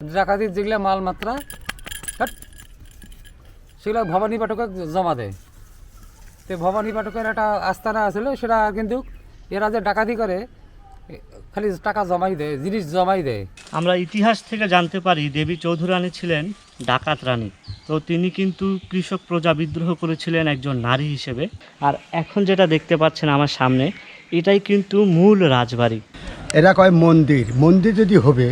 ডাকাতির যেগুলো মাল মাত্রা সেগুলো ভবানী পাঠকে জমা দেয়। তো ভবানী পাঠকের একটা আস্তানা আছিল সেটা কিন্তু এরা যে ডাকাতি করে খালি টাকা জমাই দেয় জিনিস জমাই দেয়। আমরা ইতিহাস থেকে জানতে পারি দেবী চৌধুরানী ছিলেন ডাকাত রানী। তো তিনি কিন্তু কৃষক প্রজা বিদ্রোহ করেছিলেন একজন নারী হিসেবে। আর এখন যেটা দেখতে পাচ্ছেন আমার সামনে এটাই কিন্তু মূল রাজবাড়ি। এরা কয় মন্দির। মন্দির যদি হবে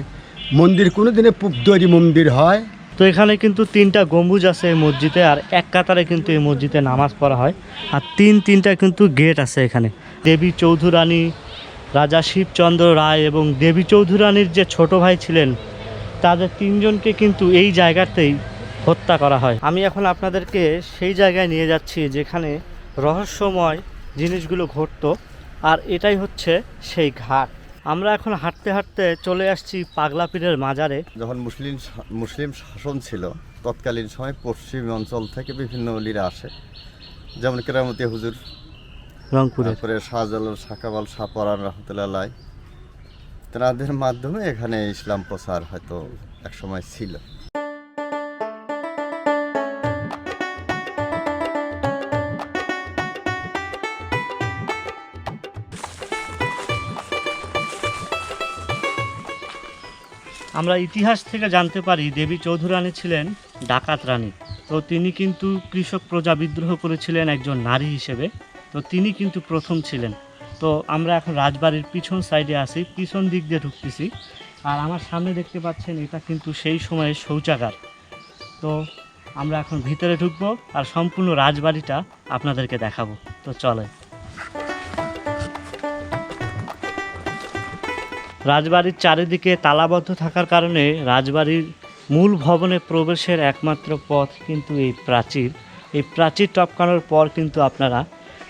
মন্দির কোনো দিনে পুবদরি মন্দির হয়। তো এখানে কিন্তু তিনটা গম্বুজ আছে এই মসজিদে, আর এক কাতারে কিন্তু এই মসজিদে নামাজ পড়া হয়। আর তিন তিনটা কিন্তু গেট আছে এখানে। দেবী চৌধুরানী, রাজা শিবচন্দ্র রায় এবং দেবী চৌধুরানীর যে ছোট ভাই ছিলেন, তাদের তিনজনকে কিন্তু এই জায়গাতেই হত্যা করা হয়। আমি এখন আপনাদেরকে সেই জায়গায় নিয়ে যাচ্ছি যেখানে রহস্যময় জিনিসগুলো ঘটতো, আর এটাই হচ্ছে সেই ঘাট। আমরা এখন হাঁটতে হাঁটতে চলে আসছি পাগলা পীরের মাজারে। যখন মুসলিম মুসলিম শাসন ছিল তৎকালীন সময় পশ্চিম অঞ্চল থেকে বিভিন্ন অলিরা আসে। যেমন কেরামতি হুজুর রংপুরের। তারপরে শাহজালাল সাকাবাল সাপরান রহমতুল্লাহ তাদের মাধ্যমে এখানে ইসলাম প্রচার হয়তো একসময় ছিল। আমরা ইতিহাস থেকে জানতে পারি দেবী চৌধুরানী ছিলেন ডাকাত রানী। তো তিনি কিন্তু কৃষক প্রজা বিদ্রোহ করেছিলেন একজন নারী হিসেবে। তো তিনি কিন্তু প্রথম ছিলেন। তো আমরা এখন রাজবাড়ির পিছন সাইডে আছি, পিছন দিক দিয়ে ঢুকতেছি। আর আমার সামনে দেখতে পাচ্ছেন, এটা কিন্তু সেই সময়ের শৌচাগার। তো আমরা এখন ভিতরে ঢুকবো আর সম্পূর্ণ রাজবাড়িটা আপনাদেরকে দেখাবো। তো চলে রাজবাড়ির চারিদিকে তালাবদ্ধ থাকার কারণে রাজবাড়ির মূল ভবনে প্রবেশের একমাত্র পথ কিন্তু এই প্রাচীর। এই প্রাচীর টপকানোর পর কিন্তু আপনারা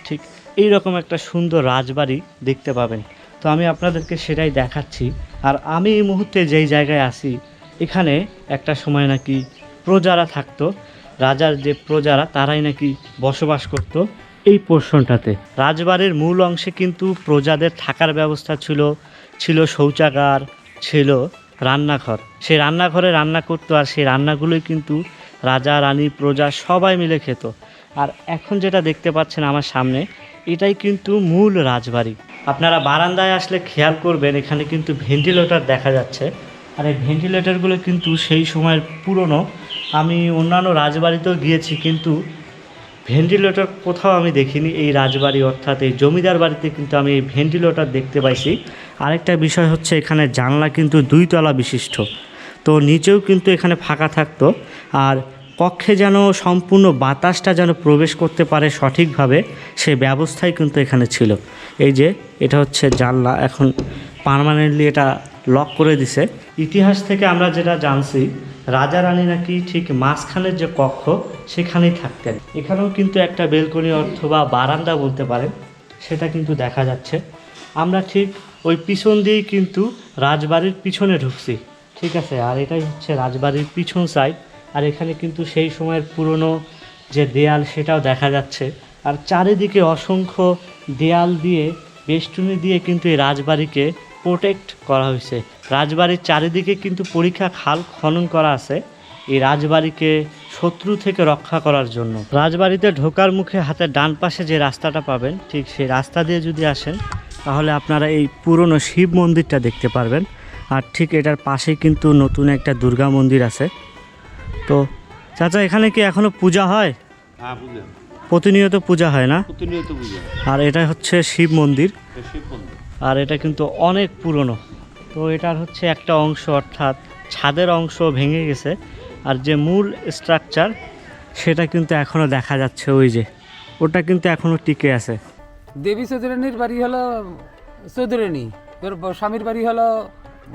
ঠিক এই রকম একটা সুন্দর রাজবাড়ি দেখতে পাবেন। তো আমি আপনাদেরকে সেটাই দেখাচ্ছি। আর আমি এই মুহূর্তে যেই জায়গায় আছি, এখানে একটা সময় নাকি প্রজারা থাকতো। রাজার যে প্রজারা, তারাই নাকি বসবাস করত এই পোর্শনটাতে। রাজবাড়ির মূল অংশে কিন্তু প্রজাদের থাকার ব্যবস্থা ছিল। ছিল শৌচাগার, ছিল রান্নাঘর। সেই রান্নাঘরে রান্না করতো আর সেই রান্নাগুলোই কিন্তু রাজা, রানী, প্রজা সবাই মিলে খেত। আর এখন যেটা দেখতে পাচ্ছেন আমার সামনে, এটাই কিন্তু মূল রাজবাড়ি। আপনারা বারান্দায় আসলে খেয়াল করবেন, এখানে কিন্তু ভেন্টিলেটর দেখা যাচ্ছে। আর এই ভেন্টিলেটরগুলো কিন্তু সেই সময়ের পুরনো। আমি অন্যান্য রাজবাড়িতেও গিয়েছি, কিন্তু ভেন্টিলেটর কোথাও আমি দেখিনি, এই রাজবাড়ি অর্থাৎ এই জমিদার বাড়িতে কিন্তু আমি এই ভেন্টিলেটর দেখতে পাইছি। আরেকটা বিষয় হচ্ছে এখানে জানলা কিন্তু দুইতলা বিশিষ্ট, তো নিচেও কিন্তু এখানে ফাঁকা থাকতো। আর কক্ষে যেন সম্পূর্ণ বাতাসটা যেন প্রবেশ করতে পারে সঠিকভাবে, সে ব্যবস্থাই কিন্তু এখানে ছিল। এই যে, এটা হচ্ছে জানলা, এখন পার্মানেন্টলি এটা লক করে দিছে। ইতিহাস থেকে আমরা যেটা জানছি, রাজা রানী নাকি ঠিক মাঝখানের যে কক্ষ, সেখানেই থাকতেন। এখানেও কিন্তু একটা বেলকনি অথবা বারান্দা বলতে পারেন, সেটা কিন্তু দেখা যাচ্ছে। আমরা ঠিক ওই পিছন দিয়েই কিন্তু রাজবাড়ির পিছনে ঢুকছি, ঠিক আছে? আর এটাই হচ্ছে রাজবাড়ির পিছন সাইড আর এখানে কিন্তু সেই সময়ের পুরনো যে দেয়াল, সেটাও দেখা যাচ্ছে। আর চারিদিকে অসংখ্য দেয়াল দিয়ে, বেষ্টনী দিয়ে কিন্তু এই রাজবাড়িকে প্রোটেক্ট করা হয়েছে। রাজবাড়ির চারিদিকে কিন্তু পরীক্ষা খাল খনন করা আছে এই রাজবাড়িকে শত্রু থেকে রক্ষা করার জন্য। রাজবাড়িতে ঢোকার মুখে হাতের ডান পাশে যে রাস্তাটা পাবেন ঠিক সেই রাস্তা দিয়ে যদি আসেন তাহলে আপনারা এই পুরনো শিব মন্দিরটা দেখতে পারবেন। আর ঠিক এটার পাশেই কিন্তু নতুন একটা দুর্গা মন্দির আছে। তো চাচা এখানে কি এখনও পূজা হয়? হ্যাঁ প্রতিনিয়ত পূজা হয় না? আর এটা হচ্ছে শিব মন্দির। আর এটা কিন্তু অনেক পুরনো। তো এটার হচ্ছে একটা অংশ অর্থাৎ ছাদের অংশ ভেঙে গেছে। আর যে মূল স্ট্রাকচার সেটা কিন্তু এখনও দেখা যাচ্ছে ওই যে। ওটা কিন্তু এখনও টিকে আছে। দেবী চৌধুরানীর বাড়ি হলো চৌধুরানী, তোর স্বামীর বাড়ি হলো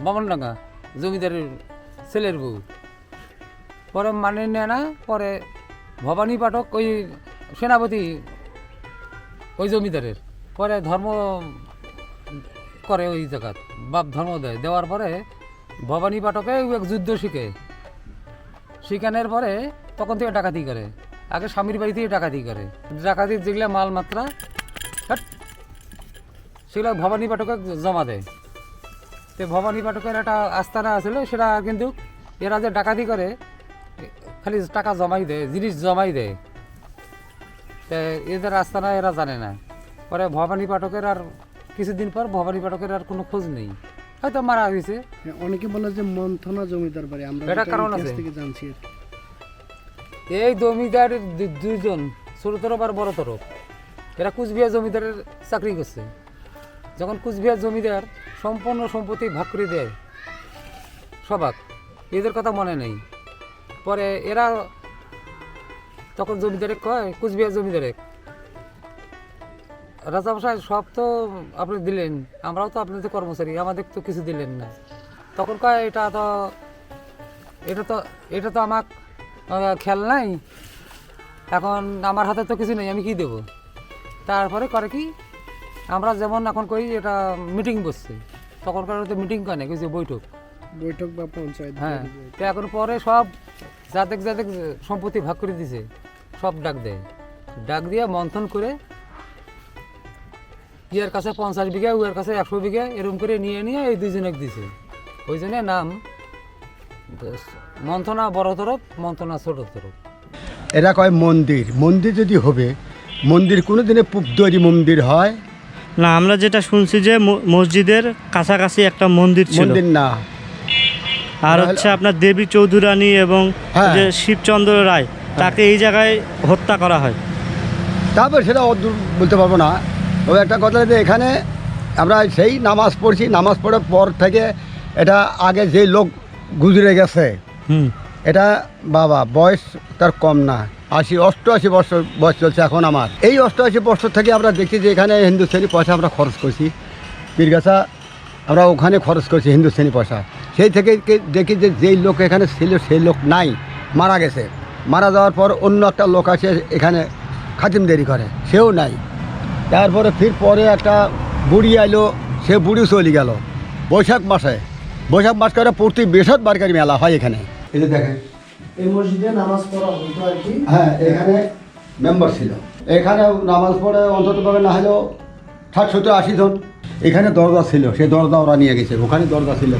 বামনডাঙ্গা, জমিদারের ছেলের বউ। পরে মানে নেয় না, পরে ভবানী পাঠক ওই সেনাপতি, ওই জমিদারের। পরে ধর্ম করে ওই জায়গাত, বাপ ধর্ম দেয় দেওয়ার পরে ভবানী পাঠকে এক যুদ্ধ শিখে। শিখানোর পরে তখন থেকে ডাকাতি করে। আগে স্বামীর বাড়ি থেকে ডাকাতি করে। ডাকাতি যেগুলো মাল মাত্রা সেগুলো ভবানী পাঠকে জমা দেয়। তো ভবানী পাঠকের একটা আস্থানা আছিল, সেটা কিন্তু এরা যে ডাকাতি করে, খালি টাকা জমাই দেয়, জিনিস জমাই দেয়। তা এদের রাস্তা না এরা জানে না। পরে ভবানী পাঠকের আর কিছুদিন পর ভবানী পাঠকের আর কোনো খোঁজ নেই। হয়তো মারা হয়েছে হ্যাঁ, অনেকে বলে যে মন্থনা জমিদার বাড়ি আমরা এটা কারণ আছে। থেকে জানছি এই জমিদার দুইজন ছোট তরফ আর বড় তরফ এরা কুচবিহার জমিদারের চাকরি করছে। যখন কুচবিহার জমিদার সম্পূর্ণ সম্পত্তি ভাগ করে দেয় সবাক এদের কথা মনে নেই। পরে এরা তখন জমিদারে কয় কুচবিহার জমিদারে রাজা মশাই সব তো আপনি দিলেন আমরাও তো আপনাদের কর্মচারী আমাদের তো কিছু দিলেন না। তখন কয় এটা তো এটা তো এটা তো আমার খেয়াল নাই এখন আমার হাতে তো কিছু নেই আমি কি দেব? তারপরে করে কি আমরা যেমন এখন কই এটা মিটিং বসছে। তখন করে তো মিটিং করে না কিছু বৈঠক। বৈঠক বা পঞ্চায়েত হ্যাঁ তো এখন পরে সব যাদের যাদের সম্পত্তি ভাগ করে দিছে সব ডাক দেয়। ডাক দিয়ে মন্থন করে ইয়ার কাছে পঞ্চাশ বিঘা উয়ার কাছে একশো বিঘা এরকম করে নিয়ে নিয়ে এই দুজনকে দিছে। ওই জন্য নাম মন্থনা বড় তরফ মন্থনা ছোট তরফ। এরা কয় মন্দির। মন্দির যদি হবে মন্দির কোনো দিনে পুবদরি মন্দির হয়? না আমরা যেটা শুনছি যে ম- মসজিদের কাছাকাছি একটা মন্দির ছিল। মন্দির না। আর হচ্ছে আপনার দেবী চৌধুরানী এবং হ্যাঁ। যে শিবচন্দ্র রায় তাকে এই জায়গায় হত্যা করা হয়। তারপর সেটা বলতে পারব না। তবে একটা কথা যে এখানে আমরা সেই নামাজ পড়ছি নামাজ পড়ার পর থেকে এটা আগে যে লোক গুজরে গেছে এটা বাবা বয়স তার কম না আশি অষ্টআশি বছর বয়স চলছে এখন আমার। এই অষ্টআশি বছর থেকে আমরা দেখছি যে এখানে হিন্দুস্তানি পয়সা আমরা খরচ করছি। পীরগাছা আমরা ওখানে খরচ করছি হিন্দুস্তানি পয়সা। সেই থেকে দেখি যে যেই লোক এখানে ছিল সেই লোক নাই মারা গেছে। মারা যাওয়ার পর অন্য একটা লোক আছে এখানে খাতিমদারি করে সেও নাই। তারপরে ফির পরে একটা বুড়ি আইলো সে বুড়ি চলে গেল। বৈশাখ মাসে। বৈশাখ মাস করে প্রতি বৃহস্পতিবারকারী মেলা হয় এখানে। এই যে দেখেন। এই মসজিদে নামাজ পড়া হতো আর কি। হ্যাঁ এখানে মেম্বার ছিল। এখানে নামাজ পড়ে অন্তত না হলেও ষাট সত্তর আশি জন। এখানে দরজা ছিল সেই দরজা ওরা নিয়ে গেছে। ওখানে দরজা ছিল।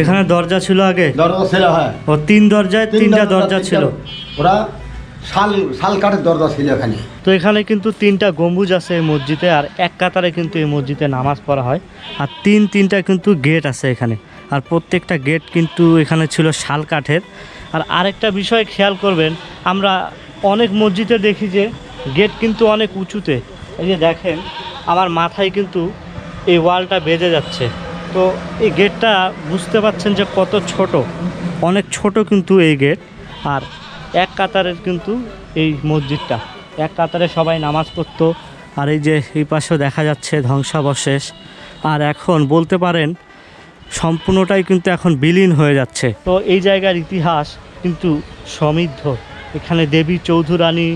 এখানে দরজা ছিল আগে? দরজা ছিল হ্যাঁ। ও তিন দরজায় তিনটা দরজা ছিল? ওরা শাল শাল কাঠের দরজা ছিল এখানে। তো এখানে কিন্তু তিনটা গম্বুজ আছে এই মসজিদে, আর এক কাতারে কিন্তু এই মসজিদে নামাজ পড়া হয়। আর তিন, তিনটা কিন্তু গেট আছে এখানে। আর প্রত্যেকটা গেট কিন্তু এখানে ছিল শাল কাঠের। আর আরেকটা বিষয় খেয়াল করবেন, আমরা অনেক মসজিদে দেখি যে গেট কিন্তু অনেক উঁচুতে। এই যে দেখেন, আমার মাথায় কিন্তু এই ওয়ালটা বেজে যাচ্ছে। তো এই গেটটা বুঝতে পারছেন যে কত ছোট। অনেক ছোট কিন্তু এই গেট। আর এক কাতারের কিন্তু এই মসজিদটা। এক কাতারে সবাই নামাজ পড়তো, আর এই যে এই পাশেও দেখা যাচ্ছে ধ্বংসাবশেষ। আর এখন বলতে পারেন, সম্পূর্ণটাই কিন্তু এখন বিলীন হয়ে যাচ্ছে। তো এই জায়গার ইতিহাস কিন্তু সমৃদ্ধ। এখানে দেবী চৌধুরানী,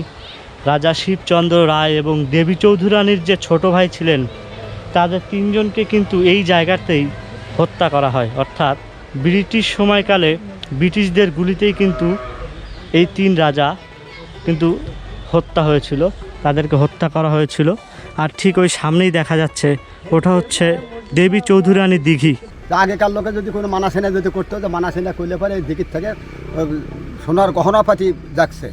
রাজা শিবচন্দ্র রায় এবং দেবী চৌধুরানীর যে ছোট ভাই ছিলেন, তাদের তিনজনকে কিন্তু এই জায়গাতেই হত্যা করা হয়। অর্থাৎ ব্রিটিশ সময়কালে ব্রিটিশদের গুলিতেই কিন্তু এই তিন রাজা কিন্তু হত্যা হয়েছিল, তাদেরকে হত্যা করা হয়েছিল। আর ঠিক ওই সামনেই দেখা যাচ্ছে, ওটা হচ্ছে দেবী চৌধুরানী দিঘি। আগেকার লোকে যদি কোনো মানাসেনা যদি করতো, তো মানাসেনা করলে পরে এই দিকির থেকে সোনার গহনাপাতি জাগছে।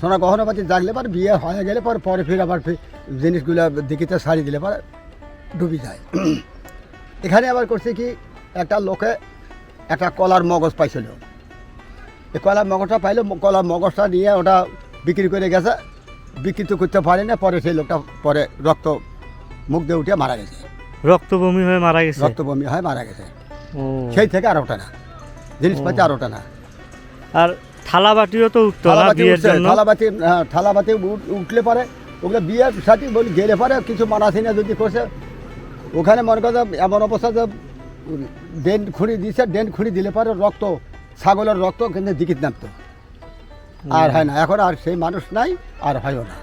সোনার গহনাপাতি জাগলে পর বিয়ে হয়ে গেলে পর পরে ফির আবার জিনিসগুলো দিকিতে সারি দিলে পরে ডুবি যায়। এখানে আবার করছে কি, একটা লোকে একটা কলার মগজ পাইছিল। এই কলার মগজটা পাইলো কলার মগজটা নিয়ে ওটা বিক্রি করে গেছে। বিক্রি তো করতে পারে না পরে সেই লোকটা পরে রক্ত মুখ দিয়ে উঠে মারা গেছে। রক্তবমি হয়ে মারা গেছে? রক্তবমি হয় মারা গেছে। সেই থেকে আর ওটা না। জিনিসপাতি আর ওটা না। আর থালা বাটিও তো উঠতো না উঠছে, থালাবাতি হ্যাঁ, উঠলে পরে ওগুলো বিয়ের সাথে বলি গেলে পরে কিছু মানাসিনা যদি করছে। ওখানে মনে করো এমন অবস্থা যে ডেন খুঁড়ি দিছে ডেন খুঁড়ি দিলে পরে রক্ত ছাগলের রক্ত কিন্তু দিকিত নামতো। আর হয় না এখন আর সেই মানুষ নাই আর হয়ও না।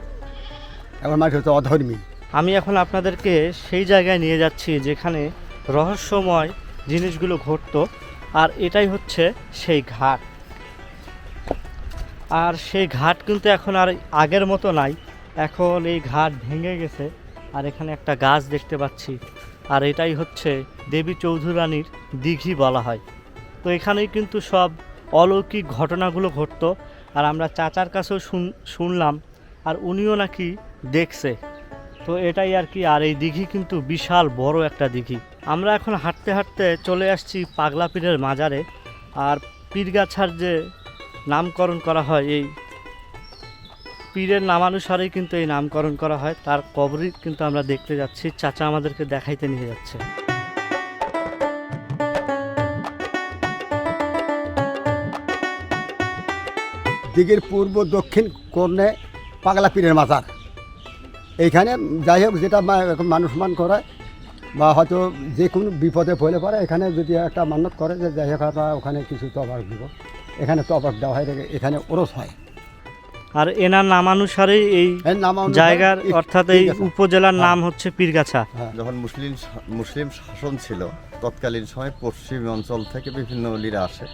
এখন মানুষ হচ্ছে অধর্মী। আমি এখন আপনাদেরকে সেই জায়গায় নিয়ে যাচ্ছি যেখানে রহস্যময় জিনিসগুলো ঘটতো আর এটাই হচ্ছে সেই ঘাট। আর সেই ঘাট কিন্তু এখন আর আগের মতো নাই। এখন এই ঘাট ভেঙে গেছে আর এখানে একটা গাছ দেখতে পাচ্ছি। আর এটাই হচ্ছে দেবী চৌধুরানীর দিঘি বলা হয়। তো এখানেই কিন্তু সব অলৌকিক ঘটনাগুলো ঘটতো আর আমরা চাচার কাছেও শুন- শুনলাম আর উনিও নাকি দেখছে। তো এটাই আর কি, আর এই দিঘি কিন্তু বিশাল বড় একটা দিঘি। আমরা এখন হাঁটতে হাঁটতে চলে আসছি পাগলা পীরের মাজারে আর পীরগাছার যে নামকরণ করা হয়, এই পীরের নামানুসারেই কিন্তু এই নামকরণ করা হয়। তার কবরই কিন্তু আমরা দেখতে যাচ্ছি। চাচা আমাদেরকে দেখাইতে নিয়ে যাচ্ছে। দিঘির পূর্ব দক্ষিণ কোণে পাগলা পীরের মাজার। এইখানে যাই হোক যেটা এখন মানুষ মান করে বা হয়তো যে কোনো বিপদে পড়লে পরে এখানে যদি একটা মান্যত করে যে যাই হোক আমরা ওখানে কিছু তবাক দিব। এখানে তবাক দেওয়া হয় এখানে ওরস হয়। আর এনার নামানুসারেই এই নাম জায়গার অর্থাৎ এই উপজেলার নাম হচ্ছে পীরগাছা। হ্যাঁ। যখন মুসলিম মুসলিম শাসন ছিল তৎকালীন সময় পশ্চিম অঞ্চল থেকে বিভিন্ন অলিরা আসে।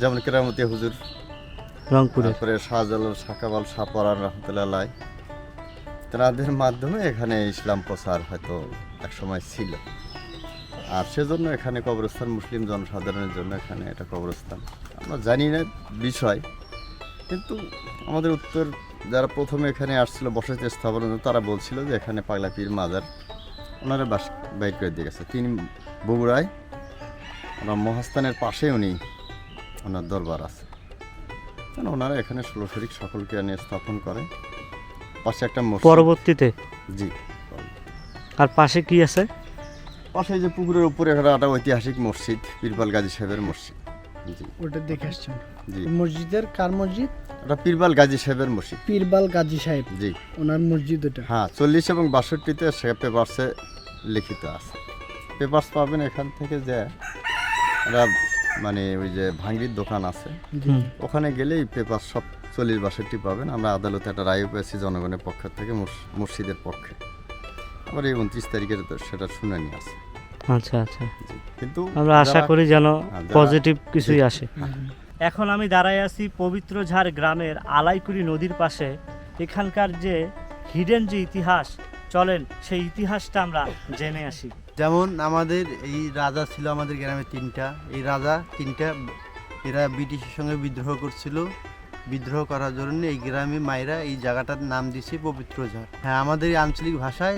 যেমন কেরামতি হুজুর রংপুরের। শাহজালাল সাকাবাল শাহপরান রহমতুল্লাহ তেনাদের মাধ্যমে এখানে ইসলাম প্রচার হয়তো একসময় ছিল। আর সেজন্য এখানে কবরস্থান, মুসলিম জনসাধারণের জন্য এখানে এটা কবরস্থান। আমরা জানি না বিষয়, কিন্তু আমাদের উত্তর, যারা প্রথমে এখানে আসছিল, বসতি স্থাপনের জন্য তারা বলছিল যে এখানে পাগলা পীর মাজার, ওনারা বাস বাইর করে দিয়ে গেছে। তিনি বগুড়ায়, ওনার মহাস্থানের পাশে উনি ওনার দরবার আছে। কেন ওনারা এখানে ষোলো শরিক সকলকে এনে স্থাপন করে। পাশে একটা পরবর্তীতে? জি। আর পাশে কি আছে? পাশে যে পুকুরের উপরে একটা একটা ঐতিহাসিক মসজিদ পীরপাল গাজী সাহেবের মসজিদ। জি। ওটা দেখে আসছেন। জি। মসজিদের কার মসজিদ? এটা পীরপাল গাজী সাহেবের মসজিদ। পীরবাল গাজী সাহেব। জি। ওনার মসজিদ ওটা। হ্যাঁ চল্লিশ এবং বাষট্টিতে সে পেপারসে লিখিত আছে। পেপারস পাবেন এখান থেকে যে একটা মানে ওই যে ভাঙ্গির দোকান আছে। ওখানে গেলেই পেপার সব চল্লিশ বাষট্টি পাবেন। আমরা আদালতে একটা রায় পেয়েছি জনগণের পক্ষ থেকে মসজিদের পক্ষে। আবার এই উনত্রিশ তারিখের তো সেটা শুনানি আছে। আচ্ছা আচ্ছা। কিন্তু আমরা আশা করি যেন হ্যাঁ, পজিটিভ কিছুই আসে। এখন আমি দাঁড়াই আছি পবিত্র ঝাড় গ্রামের আলাইকুড়ি নদীর পাশে। এখানকার যে হিডেন যে ইতিহাস চলেন সেই ইতিহাসটা আমরা জেনে আসি। যেমন আমাদের এই রাজা ছিল আমাদের গ্রামে তিনটা। এই রাজা তিনটা, এরা ব্রিটিশের সঙ্গে বিদ্রোহ করছিল। বিদ্রোহ করার জন্য এই গ্রামে মায়েরা এই জায়গাটার নাম দিয়েছে পবিত্র ঝাড়। হ্যাঁ আমাদের এই আঞ্চলিক ভাষায়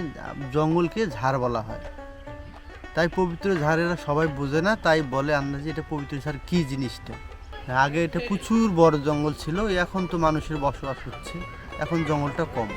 জঙ্গলকে ঝাড় বলা হয়। তাই পবিত্র ঝাড় এরা সবাই বোঝে না, তাই বলে আন্দাজে এটা পবিত্র ঝাড় কী জিনিসটা। আগে এটা প্রচুর বড় জঙ্গল ছিল, এখন তো মানুষের বসবাস হচ্ছে। এখন জঙ্গলটা কম।